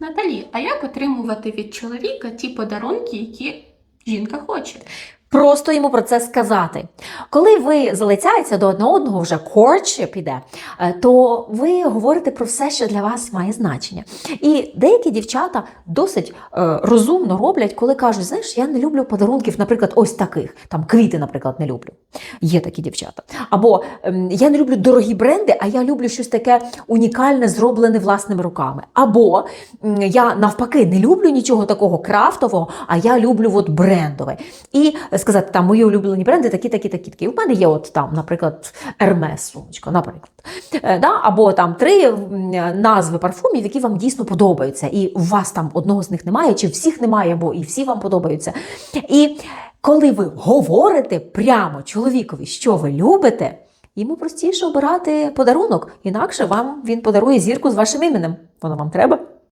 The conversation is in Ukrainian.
Наталі, а як отримувати від чоловіка ті подарунки, які жінка хоче? Просто йому про це сказати. Коли ви залицяєтеся до одного одного, вже courtship іде, е, то ви говорите про все, що для вас має значення. І деякі дівчата досить е, розумно роблять, коли кажуть, знаєш, я не люблю подарунків, наприклад, ось таких. Там квіти, наприклад, не люблю. Є такі дівчата. Або ем, я не люблю дорогі бренди, а я люблю щось таке унікальне, зроблене власними руками. Або я навпаки не люблю нічого такого крафтового, а я люблю от брендове. І сказати, там мої улюблені бренди такі, такі, такі, такі. У мене є от там, наприклад, Hermes сумочка, наприклад. Е, да? Або там три назви парфумів, які вам дійсно подобаються. І у вас там одного з них немає, чи всіх немає, бо і всі вам подобаються. І коли ви говорите прямо чоловікові, що ви любите, йому простіше обирати подарунок, інакше вам він подарує зірку з вашим іменем. Воно вам треба.